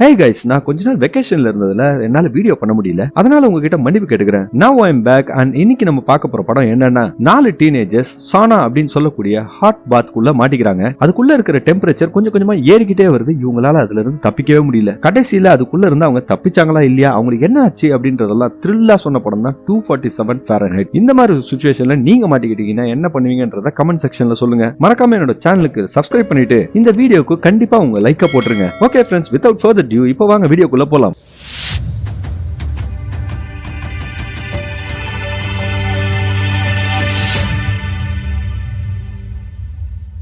Hey guys நான் கொஞ்ச நாள் வெக்கேஷன்ல இருந்ததுல என்னால வீடியோ பண்ண முடியல. அதனால உங்ககிட்ட மன்னிப்பு கேட்டுக்கிறேன். Now I'm am back and இன்னைக்கு நம்ம பார்க்க போற படம் என்னன்னா நாலு டீனேஜர்ஸ் சானா அப்படின்னு சொல்லக்கூடிய ஹாட் பாத்குள்ள மாட்டிக்கிறாங்க. அதுக்குள்ள இருக்கிற டெம்பரேச்சர் கொஞ்சம் கொஞ்சமா ஏறிக்கிட்டே வருது. இவங்களால அதுல இருந்து தப்பிக்கவே முடியல. கடைசியில அதுக்குள்ள இருந்து அவங்க தப்பிச்சாங்களா இல்லையா? அவங்களுக்கு என்ன ஆச்சு அப்படின்றதெல்லாம் த்ரில்லா சொன்ன படம் தான் டூ ஃபார்ட்டி செவன் ஃபேரன்ஹைட் இந்த மாதிரி சுச்சுவேஷன்ல நீங்க மாட்டிக்கிட்டீங்கன்னா என்ன பண்ணுவீங்கன்றத கமெண்ட் செக்ஷன்ல சொல்லுங்க. மறக்காம என்னோட சேனலுக்கு சப்ஸ்கிரைப் பண்ணிட்டு இந்த வீடியோக்கு கண்டிப்பா உங்க லைக்க போட்டுருங்க. Okay friends without further due இப்போ வாங்க வீடியோக்குள்ளே போகலாம்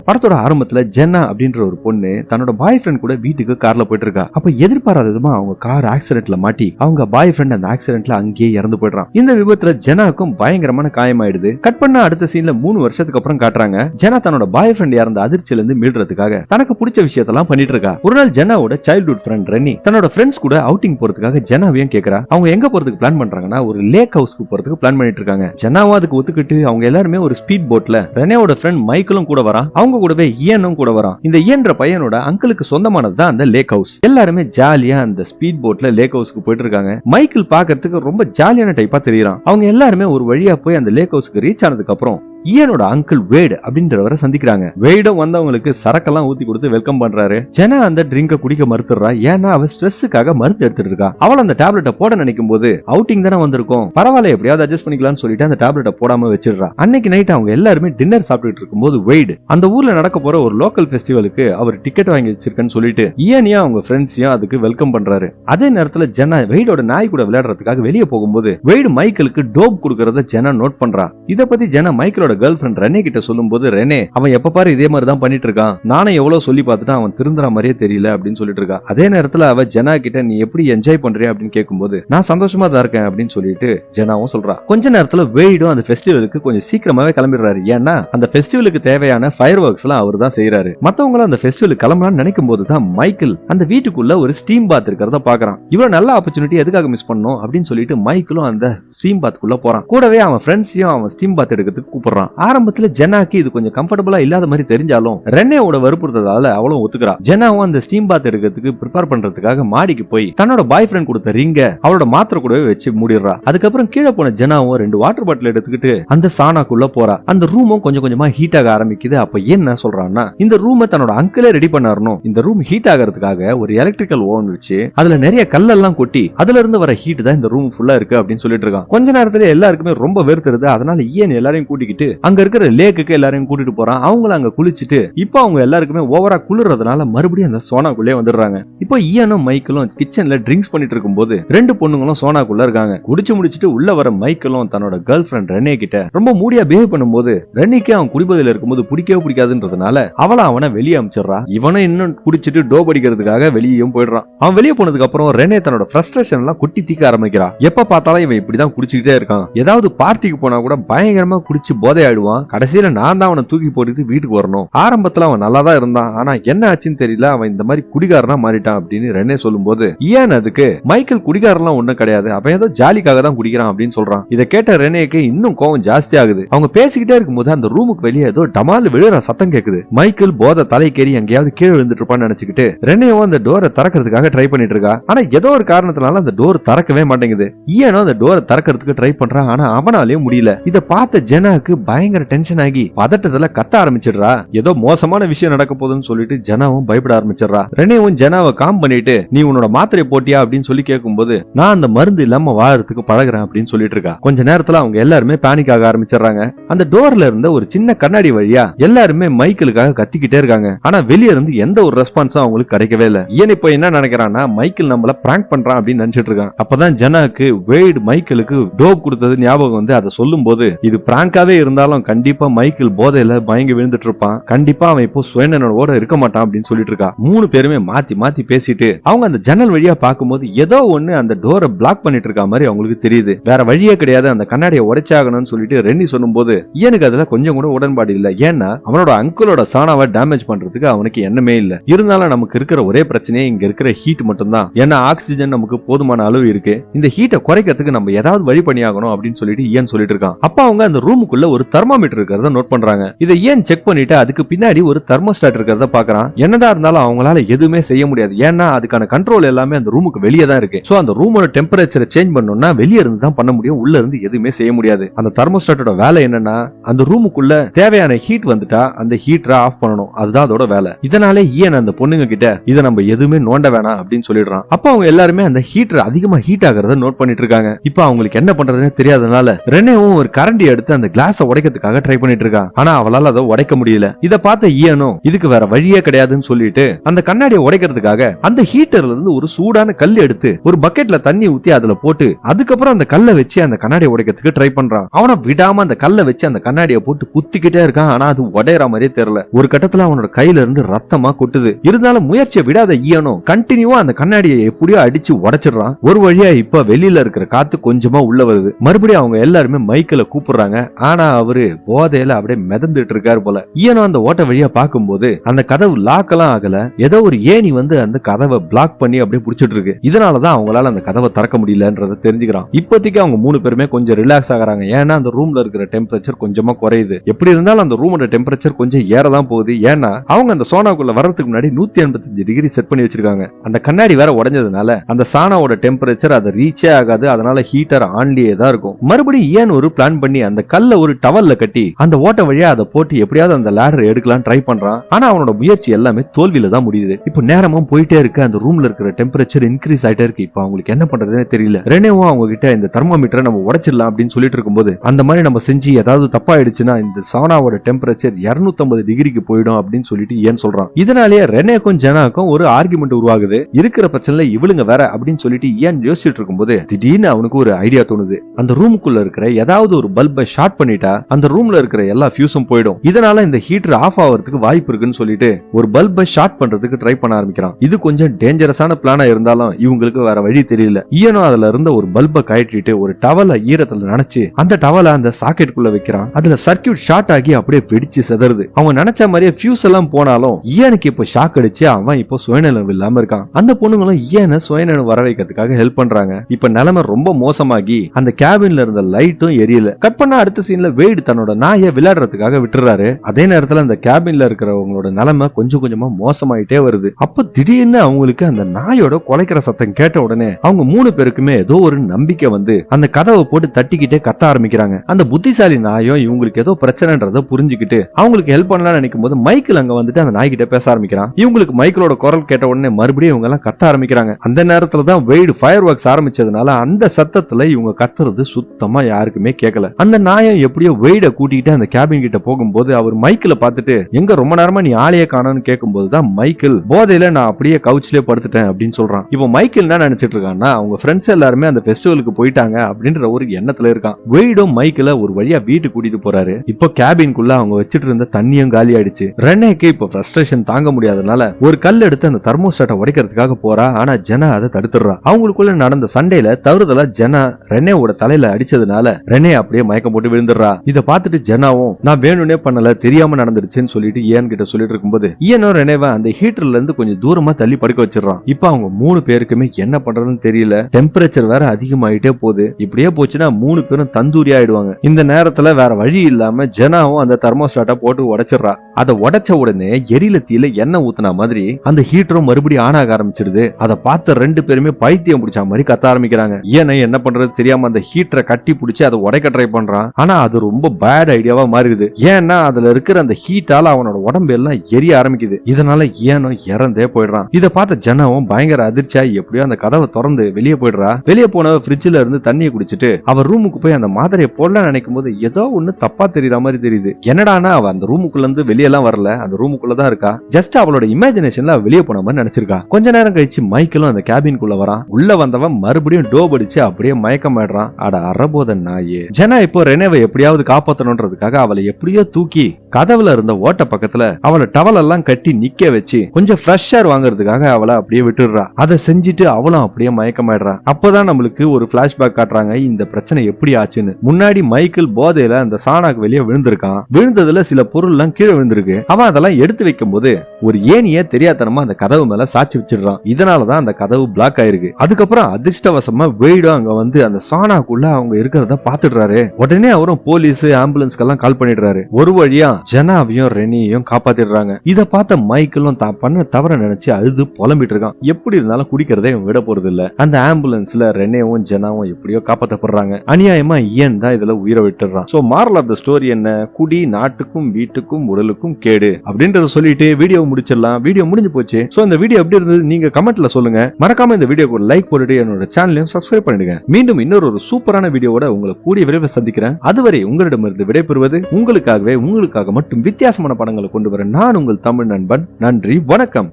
படத்தோட ஆரம்பத்துல ஜென்னா அப்படின்ற ஒரு பொண்ணு தன்னோட பாய் ஃப்ரெண்ட் கூட வீட்டுக்கு கார்ல போயிட்டு இருக்கா அப்ப எதிர்பாராத விதமா அவங்க கார் ஆக்சிடென்ட்ல மாட்டி அவங்க பாய் ஃப்ரெண்ட் அந்த ஆக்சிடென்ட்ல அங்கேயே இறந்து போயிடுறான். இந்த விபத்துல ஜெனாக்கும் பயங்கரமான காயமாயிடுது. கட் பண்ண அடுத்த சீன்ல மூணு வருஷத்துக்கு அப்புறம் காட்டுறாங்க. ஜெனா தன்னோட பாய் ஃப்ரெண்ட் இறந்த அதிர்ச்சியில இருந்து மீள்றதுக்காக தனக்கு பிடிச்ச விஷயத்தெல்லாம் பண்ணிட்டு இருக்கா ஒரு நாள் ஜெனாவோட சைல்ட்ஹுட் ஃப்ரெண்ட் ரெனி தன்னோட ஃப்ரெண்ட்ஸ் கூட அவுட்டிங் போறதுக்காக ஜெனாவையும் கேக்குறா. அவங்க எங்க போறதுக்கு பிளான் பண்றாங்கன்னா ஒரு லேக் ஹவுஸ்க்கு போறதுக்கு பிளான் பண்ணிட்டு இருக்காங்க ஜெனாவும் அதுக்கு ஒத்துக்கிட்டு அவங்க எல்லாருமே ஒரு ஸ்பீட் போட்ல ரெனேவோட ஃப்ரெண்ட் மைக்கிளும் கூட வரான். அவங்க கூடவே இயனும் கூட வரான். இந்த இயன்ற பையனோட அங்கிளுக்கு சொந்தமானது தான் அந்த லேக் ஹவுஸ் எல்லாருமே ஜாலியா அந்த ஸ்பீட் போட்ல லேக் ஹவுஸ்க்கு போயிட்டு இருக்காங்க மைக்கிள் பாக்குறதுக்கு ரொம்ப ஜாலியான டைப்பா தெரியறான். அவங்க எல்லாருமே ஒரு வழியா போய் அந்த லேக் ஹவுஸ்க்கு ரீச் ஆனதுக்கு அப்புறம் இயனோட அங்கிள் வேடு அப்படின்றவரை சந்திக்கிறாங்க. வேடும் வந்தவங்களுக்கு சரக்கெல்லாம் ஊத்தி கொடுத்து வெல்கம் பண்றாரு. ஜெனா அந்த ட்ரிங்க குடிக்க மறுத்துறா ஏன்னா அவ ஸ்ட்ரெஸ்ஸுக்காக மருந்து எடுத்துட்டு இருக்கா. அவள் அந்த டேப்லெட்டை போட நினைக்கும் போது அவுட்டிங் தானே வந்திருக்கும். பரவாயில்ல எப்படியாவது அட்ஜஸ்ட் பண்ணிக்கலாம்னு சொல்லிட்டு அந்த டேப்லெட்டை போடாம வச்சிடுறா. அன்னைக்கு நைட் அவங்க எல்லாருமே டின்னர் சாப்பிட்டுட்டு இருக்கும்போது வெயிடு. அந்த ஊர்ல நடக்க போற ஒரு லோக்கல் ஃபெஸ்டிவலுக்கு அவர் டிக்கெட் வாங்கி வச்சிருக்கேன்னு சொல்லிட்டு இயனியா அவங்க ஃப்ரெண்ட்ஸையும் அதுக்கு வெல்கம் பண்றாரு. அதே நேரத்துல ஜெனா வெயிடோட நாய் கூட விளையாடுறதுக்காக வெளியே போகும்போது வெயிடு மைக்கேலுக்கு டோப் கொடுக்கறத ஜெனா நோட் பண்றா. இத பத்தி ஜெனா மைக்கேலோட கேர்ள் ஃபிரெண்ட் ரெனே கிட்ட சொல்லும்போது ரெனே அவன் எப்ப பாரு இதே மாதிரி தான் பண்ணிட்டு இருக்கான் நானே எவ்வளவு சொல்லி பார்த்துட்டு அவன் திருந்துற மாதிரியே தெரியல அப்படின்னு சொல்லிட்டு இருக்கா அதே நேரத்துல அவ ஜெனா கிட்ட நீ எப்படி என்ஜாய் பண்றிய? அப்படின்னு கேட்கும்போது நான் சந்தோஷமா தான் இருக்கேன் அப்படின்னு சொல்லிட்டு ஜெனாவும் சொல்றா. கொஞ்ச நேரத்துல வெயிடும் அந்த ஃபெஸ்டிவலுக்கு கொஞ்சம் சீக்கிரமாவே கிளம்பிடுறாரு. ஏன்னா அந்த ஃபெஸ்டிவலுக்கு தேவையான ஃபயர் ஒர்க்ஸ் எல்லாம் அவர் தான் செய்யறாரு மத்தவங்களும் அந்த ஃபெஸ்டிவலுக்கு கிளம்பலாம்னு நினைக்கும் போது தான் மைக்கேல் அந்த வீட்டுக்குள்ள ஒரு ஸ்டீம் பாத் இருக்கிறத பாக்குறான். இவ்வளவு நல்ல ஆப்பர்ச்சுனிட்டி எதுக்காக மிஸ் பண்ணும் அப்படின்னு சொல்லிட்டு மைக்கிளும் அந்த ஸ்டீம் பாத்துக்குள்ள போறான். கூடவே அவன் ஃப்ரெண்ட்ஸையும் அவன் ஸ்டீம் பாத் எடுக்கிறதுக்கு கூப்பிடுறான். ஆரம்பத்துல ஜெனாக்கு இது கொஞ்சம் கம்ஃபர்டபுளா இல்லாத மாதிரி தெரிஞ்சாலும் ரென்னேவோட வற்புறுத்ததால அவளும் ஒத்துக்கிறா. ஜெனாவும் அந்த ஸ்டீம் பாத் எடுக்கிறதுக்கு ப்ரிப்பேர் பண்றதுக்காக மாடிக்கு போய் தன்னோட பாய் ஃப்ரெண்ட் கொடுத்த ரிங்க அவளோட மாத்திரை கூடவே வச்சு மூடிடுறா. அதுக்கப்புறம் கீழே போன ஜெனாவும் ரெண்டு வாட்டர் பாட்டில் எடுத்துக்கிட்டு அந்த சானாக்குள்ள போறா. அந்த ரூமும் கொஞ்சம் கொஞ்சமா ஹீட் ஆக ஆரம்பிக்குது. அப்ப என்ன சொல்றான்னா இந்த ரூமை தன்னோட அங்கிளே ரெடி பண்ணாரணும். இந்த ரூம் ஹீட் ஆகிறதுக்காக ஒரு எலக்ட்ரிக்கல் ஓவன் வச்சு அதுல நிறைய கல்லெல்லாம் கொட்டி அதுல இருந்து வர ஹீட் தான் இந்த ரூம் ஃபுல்லா இருக்கு அப்படின்னு சொல்லிட்டு இருக்கான். கொஞ்ச நேரத்துல எல்லாருக்குமே ரொம்ப வெறுத்துருது. அதனால ஏன் எல்லாரையும் கூட்டிக்கிட்டு அங்க இருக்கிற லேக்குக்கு எல்லாரையும் கூட்டிட்டு போறான். அவங்கள அங்க குளிச்சுட்டு இப்போ அவங்க எல்லாருக்குமே ஓவரா குளிர்றதுனால மறுபடியும் அந்த சோனாக்குள்ளே வந்துடுறாங்க. இப்போ ஈயனும் மைக்கிளும் கிச்சன்ல ட்ரிங்க்ஸ் பண்ணிட்டு இருக்கும்போது ரெண்டு பொண்ணுங்களும் சோனாக்குள்ள இருக்காங்க. குடிச்சு முடிச்சிட்டு உள்ள வர மைக்கிளும் தன்னோட கேர்ள் ஃபிரெண்ட் ரெனே கிட்ட ரொம்ப மூடியா பிஹேவ் பண்ணும்போது ரெனிக்கு அவன் குடிபதில இருக்கும்போது பிடிக்கவே பிடிக்காதுன்றதுனால அவளை அவனை வெளியே அமிச்சிடுறா. இவனும் இன்னும் குடிச்சிட்டு டோப் அடிக்கிறதுக்காக வெளியும் போயிடுறான். அவன் வெளியே போனதுக்கு அப்புறம் ரெனே தன்னோட ஃப்ரஸ்ட்ரேஷன் எல்லாம் கொட்டி தீக்க ஆரம்பிக்கிறான். எப்ப பார்த்தாலும் இவன் இப்படிதான் குடிச்சுக்கிட்டே இருக்கான். ஏதாவது பார்ட்டிக்கு போனா கூட பயங்கரமா குடிச்சு போதை ஆயிடுவான் கடைசியில நான் தான் அவனை தூக்கி போட்டுட்டு வீட்டுக்கு வரணும். ஆரம்பத்துல அவன் நல்லா தான் இருந்தான். ஆனா என்ன ஆச்சுன்னு தெரியல. அவன் இந்த மாதிரி குடிகாரனா மாறிட்டான் அப்படின்னு ரெனே சொல்லும்போது ஏன் அதுக்கு? மைக்கேல் குடிகாரெல்லாம் ஒண்ணும் கிடையாது. அவன் ஏதோ ஜாலிக்காக தான் குடிக்கிறான் அப்படின்னு சொல்றான். இதை கேட்ட ரெனேக்கு இன்னும் கோவம் ஜாஸ்தி ஆகுது. அவங்க பேசிக்கிட்டே இருக்கும்போது அந்த ரூமுக்கு வெளியே ஏதோ டமால் விழுற சத்தம் கேக்குது. மைக்கேல் போதை தலைக்கேறி எங்கேயாவது கீழே விழுந்துட்டு இருப்பான்னு நினைச்சுக்கிட்டு ரெனேவும் அந்த டோரை திறக்கிறதுக்காக ட்ரை பண்ணிட்டு இருக்கா ஆனா ஏதோ ஒரு காரணத்தினால அந்த டோர் திறக்கவே மாட்டேங்குது. ஈயனும் அந்த டோரை திறக்கிறதுக்கு ட்ரை பண்றான். ஆனா அவனாலேயும் முடியல. இத பார்த்த ஜெனாக்கு பயங்கர டென்ஷன் ஆகி பதட்டத்துல கத்த ஆரம்பிச்சிடுறா. ஏதோ மோசமான விஷயம் நடக்க போகுதுன்னு சொல்லிட்டு ஜனாவும் பயப்பட ஆரம்பிச்சிடுறா. ரெனேவும் ஜனாவை காம் பண்ணிட்டு நீ உன்னோட மாத்திரை போட்டியா? அப்படின்னு சொல்லி கேட்கும்போது நான் அந்த மருந்து இல்லாம வாழறதுக்கு பழகுறேன் அப்படின்னு சொல்லிட்டு இருக்கா. கொஞ்ச நேரத்துல அவங்க எல்லாருமே பேனிக் ஆக ஆரம்பிச்சிடுறாங்க. அந்த டோர்ல இருந்த ஒரு சின்ன கண்ணாடி வழியா எல்லாருமே மைக்கிளுக்காக கத்திக்கிட்டே இருக்காங்க. ஆனா வெளிய இருந்து எந்த ஒரு ரெஸ்பான்ஸும் அவங்களுக்கு கிடைக்கவே இல்ல. ஏன் இப்போ என்ன நினைக்கிறான்னா மைக்கேல் நம்மள பிராங்க் பண்றான் அப்படின்னு நினைச்சிட்டு இருக்கான். அப்பதான் ஜனாக்கு வெயிட் மைக்கேலுக்கு டோப் கொடுத்தது ஞாபகம் வந்து அதை சொல்லும் போது இது பிராங்காவே இருந்தாலும் கண்டிப்பா மைக்கேல் போதையில மயங்கி விழுந்துட்டு இருப்பான். கண்டிப்பா அவன் இப்போ சுயநனோட இருக்க மாட்டான் அப்படின்னு சொல்லிட்டு இருக்கா. மூணு பேருமே மாத்தி மாத்தி பேசிட்டு அவங்க அந்த ஜன்னல் வழியா பார்க்கும்போது ஏதோ ஒண்ணு அந்த டோரை பிளாக் பண்ணிட்டு இருக்க மாதிரி அவங்களுக்கு தெரியுது. வேற வழியே கிடையாது அந்த கண்ணாடியை உடைச்சாகணும்னு சொல்லிட்டு ரென்னி சொல்லும்போது எனக்கு அதுல கொஞ்சம் கூட உடன்பாடு இல்ல. ஏன்னா அவனோட அங்கிளோட சாணாவை டேமேஜ் பண்றதுக்கு அவனுக்கு எண்ணமே இல்ல. இருந்தாலும் நமக்கு இருக்கிற ஒரே பிரச்சனையே இங்க இருக்கிற ஹீட் மட்டும்தான். ஏன்னா ஆக்சிஜன் நமக்கு போதுமான அளவு இருக்கு. இந்த ஹீட்டை குறைக்கிறதுக்கு நம்ம ஏதாவது வழி பண்ணியாகணும் அப்படின்னு சொல்லிட்டு ஏன் சொல்லிட்டு இருக்கான். அப்ப அவங்க அந்த ரூமுக்குள்ள ஒரு ஒரு தெர்மாமீட்டர் இருக்கிறத நோட் பண்றாங்க. இதை ஏன் செக் பண்ணிட்டு அதுக்கு பின்னாடி ஒரு தெர்மோஸ்டாட் இருக்கிறத பாக்குறான் என்னதான் இருந்தாலும் அவங்களால எதுவுமே செய்ய முடியாது. ஏன்னா அதுக்கான கண்ட்ரோல் எல்லாமே அந்த ரூமுக்கு வெளியே தான் இருக்கு. சோ அந்த ரூமோட டெம்பரேச்சரை சேஞ்ச் பண்ணணும்னா வெளியே இருந்து தான் பண்ண முடியும். உள்ள இருந்து எதுவுமே செய்ய முடியாது. அந்த தெர்மோஸ்டாட்டோட வேலை என்னன்னா அந்த ரூமுக்குள்ள தேவையான ஹீட் வந்துட்டா அந்த ஹீட்டரை ஆஃப் பண்ணணும். அதுதான் அதோட வேலை. இதனாலே ஈயன் அந்த பொண்ணுங்க கிட்ட இதை நம்ம எதுவுமே நோண்ட வேணாம் அப்படின்னு சொல்லிடுறான். அப்ப அவங்க எல்லாருமே அந்த ஹீட்டர் அதிகமா ஹீட் ஆகிறத நோட் பண்ணிட்டு இருக்காங்க. இப்ப அவங்களுக்கு என்ன பண்றதுன்னு தெரியாதனால ரெனேவும் ஒரு கரண்டி எடுத்து அந்த கிளாஸை உடைக்கிறதுக்காக ட்ரை பண்ணிட்டு இருக்கான் ஆனா அவளால அதை உடைக்க முடியல. இத பார்த்த ஈயனும் இதுக்கு வேற வழியே கிடையாதுன்னு சொல்லிட்டு அந்த கண்ணாடியை உடைக்கிறதுக்காக அந்த ஹீட்டர்ல இருந்து ஒரு சூடான கல் எடுத்து ஒரு பக்கெட்ல தண்ணி ஊத்தி அதுல போட்டு அதுக்கப்புறம் அந்த கல்லை வச்சு அந்த கண்ணாடியை உடைக்கிறதுக்கு ட்ரை பண்றான். அவனை விடாம அந்த கல்லை வச்சு அந்த கண்ணாடியை போட்டு குத்திக்கிட்டே இருக்கான். ஆனா அது உடையற மாதிரியே தெரியல. ஒரு கட்டத்துல அவனோட கையில இருந்து ரத்தமா கொட்டுது. இருந்தாலும் முயற்சியை விடாத ஈயனும் கண்டினியூவா அந்த கண்ணாடியை எப்படியோ அடிச்சு உடைச்சிடுறான். ஒரு வழியா இப்ப வெளியில இருக்கிற காத்து கொஞ்சமா உள்ள வருது. மறுபடியும் அவங்க எல்லாருமே மைக்கில் கூப்பிடுறாங்க. ஆனா அவரு போதையில அப்படியே மிதந்துட்டு இருக்காரு போல. ஈயனும் அந்த ஓட்ட வழியா பார்க்கும்போது அந்த கதவு லாக் எல்லாம் ஆகல. ஏதோ ஒரு ஏணி வந்து அந்த கதவை பிளாக் பண்ணி அப்படியே புடிச்சிட்டு இருக்கு. இதனாலதான் அவங்களால அந்த கதவை திறக்க முடியலன்றத தெரிஞ்சுக்கிறான். இப்போதைக்கு அவங்க மூணு பேருமே கொஞ்சம் ரிலாக்ஸ் ஆகுறாங்க. ஏன்னா அந்த ரூம்ல இருக்கிற டெம்பரேச்சர் கொஞ்சமா குறையுது. எப்படி இருந்தாலும் அந்த ரூமோட டெம்பரேச்சர் கொஞ்சம் ஏறதான் போகுது. ஏன்னா அவங்க அந்த சோனாக்குள்ள வர்றதுக்கு முன்னாடி நூத்தி எண்பத்தஞ்சு டிகிரி செட் பண்ணி வச்சிருக்காங்க. அந்த கண்ணாடி வேற உடஞ்சதுனால அந்த சானாவோட டெம்பரேச்சர் அதை ரீச்சே ஆகாது. அதனால ஹீட்டர் ஆன்லயே தான் இருக்கும். மறுபடியும் ஏன் ஒரு பிளான் பண்ணி அந்த கல்ல ஒரு டவல்ல கட்டி அந்த ஓட்ட வழியா அதை போட்டு எப்படியாவது அந்த லேடர் எடுக்கலாம் ட்ரை பண்றான். ஆனா அவனோட முயற்சி எல்லாமே தோல்வியில தான் முடியுது. இப்போ நேரமும் போயிட்டே இருக்கு. அந்த ரூம்ல இருக்கிற டெம்பரேச்சர் இன்க்ரீஸ் ஆயிட்டே இருக்கு. இப்போ அவங்களுக்கு என்ன பண்றதுன்னு தெரியல. ரெனேவும் அவங்க கிட்ட இந்த தெர்மோமீட்டரை நம்ம உடைச்சிடலாம் அப்படின்னு சொல்லிட்டு இருக்கும்போது அந்த மாதிரி நம்ம செஞ்சு ஏதாவது தப்பாயிடுச்சுன்னா இந்த சானாவோட டெம்பரேச்சர் 250 டிகிரிக்கு போயிடும் அப்படின்னு சொல்லிட்டு ஏன் சொல்றான். இதனாலேயே ரெனேக்கும் ஜெனாக்கும் ஒரு ஆர்குமெண்ட் உருவாகுது. இருக்கிற பிரச்சனைல இவளுங்க வேற அப்படின்னு சொல்லிட்டு ஏன் யோசிச்சுட்டு இருக்கும்போது திடீர்னு அவனுக்கு ஒரு ஐடியா தோணுது. அந்த ரூமுக்குள்ள இருக்கிற ஏதாவது ஒரு பல்பை ஷார்ட் பண்ணிட்டா அந்த ரூம்ல இருக்கிற எல்லா ஃபியூஸும் போயிடும். இதனால இந்த ஹீட்டர் ஆஃப் ஆகிறதுக்கு வாய்ப்பு இருக்குன்னு சொல்லிட்டு ஒரு பல்பை ஷார்ட் பண்றதுக்கு ட்ரை பண்ண ஆரம்பிக்கிறான். இது கொஞ்சம் டேஞ்சரஸான பிளானா இருந்தாலும் இவங்களுக்கு வேற வழி தெரியல. ஈயனும் அதுல இருந்த ஒரு பல்பை கழட்டிட்டு ஒரு டவல ஈரத்துல நினைச்சு அந்த டவல அந்த சாக்கெட் குள்ள வைக்கிறான். அதுல சர்க்கியூட் ஷார்ட் ஆகி அப்படியே வெடிச்சு செதறுது. அவன் நினைச்ச மாதிரியே ஃபியூஸ் எல்லாம் போனாலும் ஈயனுக்கு இப்போ ஷாக் அடிச்சு அவன் இப்போ சுயநலம் இல்லாம இருக்கான். அந்த பொண்ணுங்களும் ஈயனை சுயநலம் வர வைக்கிறதுக்காக ஹெல்ப் பண்றாங்க. இப்ப நிலைமை ரொம்ப மோசமாகி அந்த கேபின்ல இருந்த லைட்டும் எரியல. கட் பண்ண அடுத்த சீன்ல வெயில் வெயிட் தன்னோட நாயை விளையாடுறதுக்காக விட்டுறாரு. அதே நேரத்துல அந்த கேபின்ல இருக்கிறவங்களோட நிலைமை கொஞ்சம் கொஞ்சமா மோசமாயிட்டே வருது. அப்ப திடீர்னு அவங்களுக்கு அந்த நாயோட குலைக்கிற சத்தம் கேட்ட உடனே அவங்க மூணு பேருக்குமே ஏதோ ஒரு நம்பிக்கை வந்து அந்த கதவை போட்டு தட்டிக்கிட்டே கத்த ஆரம்பிக்கிறாங்க. அந்த புத்திசாலி நாயும் இவங்களுக்கு ஏதோ பிரச்சனைன்றத புரிஞ்சுக்கிட்டு அவங்களுக்கு ஹெல்ப் பண்ணலாம் நினைக்கும் போது மைக்கிள் அங்க வந்துட்டு அந்த நாய்கிட்ட பேச ஆரம்பிக்கிறான். இவங்களுக்கு மைக்கிளோட குரல் கேட்ட உடனே மறுபடியும் இவங்க எல்லாம் கத்த ஆரம்பிக்கிறாங்க. அந்த நேரத்துல தான் வெயிட் ஃபயர் ஒர்க்ஸ் ஆரம்பிச்சதுனால அந்த சத்தத்துல இவங்க கத்துறது சுத்தமா யாருக்குமே கேட்கல அந்த நாயம் எப்படியோ வெயிட கூட்டிட்டு அந்த கேபின் கிட்ட போகும்போது அவர் மைக்கில பார்த்துட்டு எங்க ரொம்ப நேரமா நீ ஆளையே காணோம்னு கேட்கும்போது தான் மைக்கிள் போதையில நான் அப்படியே கவுச்லயே படுத்துட்டேன் அப்படின்னு சொல்றான். இப்போ மைக்கிள் என்ன நினைச்சிட்டு இருக்கான்னா அவங்க ஃப்ரெண்ட்ஸ் எல்லாருமே அந்த ஃபெஸ்டிவலுக்கு போயிட்டாங்க அப்படின்ற ஒரு எண்ணத்துல இருக்கான். வெயிடும் மைக்கிள ஒரு வழியா வீட்டுக்கு கூட்டிட்டு போறாரு. இப்போ கேபின்குள்ள அவங்க வச்சிட்டு இருந்த தண்ணியும் காலி ஆயிடுச்சு. ரெனேக்கு இப்போ ஃப்ரஸ்ட்ரேஷன் தாங்க முடியாதனால ஒரு கல் எடுத்து அந்த தர்மோஸ்டாட்டை உடைக்கிறதுக்காக போறா. ஆனா ஜெனா அதை தடுத்துடுறா. அவங்களுக்குள்ள நடந்த சண்டையில தவறுதலா ஜெனா ரெனேவோட தலையில அடிச்சதுனால ரெனே அப்படியே மயக்கம் போட்டு விழுந்துடுறா. இதை பார்த்துட்டு ஜெனாவும் நான் வேணும்னே பண்ணல தெரியாம நடந்துருச்சுன்னு சொல்லிட்டு ஏன் கிட்ட சொல்லிட்டு இருக்கும்போது ஏனோ ரெனேவை அந்த ஹீட்டர்ல இருந்து கொஞ்சம் தூரமா தள்ளி படுக்க வச்சிடறான். இப்போ அவங்க மூணு பேருக்குமே என்ன பண்றதுன்னு தெரியல. டெம்பரேச்சர் வேற அதிகமாயிட்டே போகுது. இப்படியே போச்சுன்னா மூணு பேரும் தந்தூரி ஆயிடுவாங்க. இந்த நேரத்துல வேற வழி இல்லாம ஜெனாவும் அந்த தெர்மோஸ்டாட்டை போட்டு உடைச்சிடுறா. அதை உடைச்ச உடனே எரியில தீல எண்ணெய் ஊத்துனா மாதிரி அந்த ஹீட்டரும் மறுபடியும் ஆன் ஆக ஆரம்பிச்சிடுது. அதை பார்த்த ரெண்டு பேருமே பைத்தியம் பிடிச்ச மாதிரி கத்த ஆரம்பிக்கிறாங்க. ஏன்னா என்ன பண்றது? தெரியாம அந்த ஹீட்டரை கட்டி பிடிச்சி அதை உடைக்க ட்ரை பண்றான். ஆனா அது ரொம்ப பேட் ஐடியாவா மாறிடுது. ஏன்னா அதுல இருக்கிற அந்த ஹீட்டால அவனோட உடம்பு எல்லாம் எரிய ஆரம்பிக்குது. இதனால ஏனோ இறந்தே போயிடுறான். இதை பார்த்த ஜனவும் பயங்கர அதிர்ச்சியா எப்படியோ அந்த கதவை திறந்து வெளியே போயிடுறா. வெளியே போனவ ஃப்ரிட்ஜ்ல இருந்து தண்ணியை குடிச்சிட்டு அவர் ரூமுக்கு போய் அந்த மாத்திரையை போடலாம் நினைக்கும் போது ஏதோ ஒண்ணு தப்பா தெரியற மாதிரி தெரியுது. என்னடானா அவ அந்த ரூமுக்குள்ள இருந்து வெளியே வெளியெல்லாம் வரல அந்த ரூமுக்குள்ள தான் இருக்கா? ஜஸ்ட் அவளோட இமேஜினேஷன்ல வெளியே போன மாதிரி நினைச்சிருக்கா. கொஞ்ச நேரம் கழிச்சு மைக்கிளும் அந்த கேபின்குள்ள வரான். உள்ள வந்தவன் மறுபடியும் டோப் அடிச்சு அப்படியே மயக்கம் ஆடுறான் அட அரபோத நாயே. ஜனா இப்போ ரெனேவை எப்படியாவது காப்பாத்தணும்ன்றதுக்காக அவளை எப்படியோ தூக்கி கதவுல இருந்த ஓட்ட பக்கத்துல அவளை டவல் எல்லாம் கட்டி நிக்க வச்சு கொஞ்சம் ஃப்ரெஷ் ஏர் வாங்குறதுக்காக அவளை அப்படியே விட்டுடுறா. அதை செஞ்சுட்டு அவளும் அப்படியே மயக்கமாயிடுறா அப்பதான் நம்மளுக்கு ஒரு பிளாஷ்பேக் காட்டுறாங்க இந்த பிரச்சனை எப்படி ஆச்சுன்னு. முன்னாடி மைக்கேல் போதையில அந்த சானாக்கு வெளியே விழுந்திருக்கான். விழுந்ததுல சில பொருள் எல்லாம் கீழே விழுந்து இருந்திருக்கு. அவன் அதெல்லாம் எடுத்து வைக்கும் போது ஒரு ஏனிய தெரியாதனமா அந்த கதவு மேல சாச்சி வச்சிடுறான். இதனாலதான் அந்த கதவு பிளாக் ஆயிருக்கு. அதுக்கப்புறம் அதிர்ஷ்டவசமா வெயிடும் அங்க வந்து அந்த சானாக்குள்ள அவங்க இருக்கிறத பாத்துடுறாரு உடனே அவரும் போலீஸ் ஆம்புலன்ஸ்க்கெல்லாம் கால் பண்ணிடுறாரு. ஒரு வழியா ஜனாவையும் ரெனியையும் காப்பாத்திடுறாங்க. இத பார்த்த மைக்கிளும் தான் பண்ண தவற நினைச்சு அழுது புலம்பிட்டு இருக்கான். எப்படி இருந்தாலும் குடிக்கிறதே இவன் விட போறது இல்ல. அந்த ஆம்புலன்ஸ்ல ரெனேவும் ஜனாவும் எப்படியோ காப்பாத்தப்படுறாங்க. அநியாயமா ஏன் தான் இதுல உயிரை விட்டுறான் so moral of the story என்ன? குடி நாட்டுக்கும் வீட்டுக்கும் உடலுக்கும் கேடு அப்படின்றத சொல்லிட்டு வீடியோ முடிச்சிடலாம். வீடியோ முடிஞ்சு போச்சு. சோ இந்த வீடியோ எப்படி இருந்தது நீங்க கமெண்ட்ல சொல்லுங்க. மறக்காம இந்த வீடியோக்கு ஒரு லைக் போட்டுட்டு என்னோட சேனலையும் சப்ஸ்கிரைப் பண்ணிடுங்க. மீண்டும் இன்னொரு ஒரு சூப்பரான வீடியோவோட உங்களை கூடிய விரைவில் சந்திக்கிறேன். அதுவரை உங்களிடமிருந்து விடைபெறுவது உங்களுக்காகவே உங்களுக்காக மட்டும் வித்தியாசமான படங்களை கொண்டு வர நான் உங்கள் தமிழ் நண்பன். நன்றி வணக்கம்.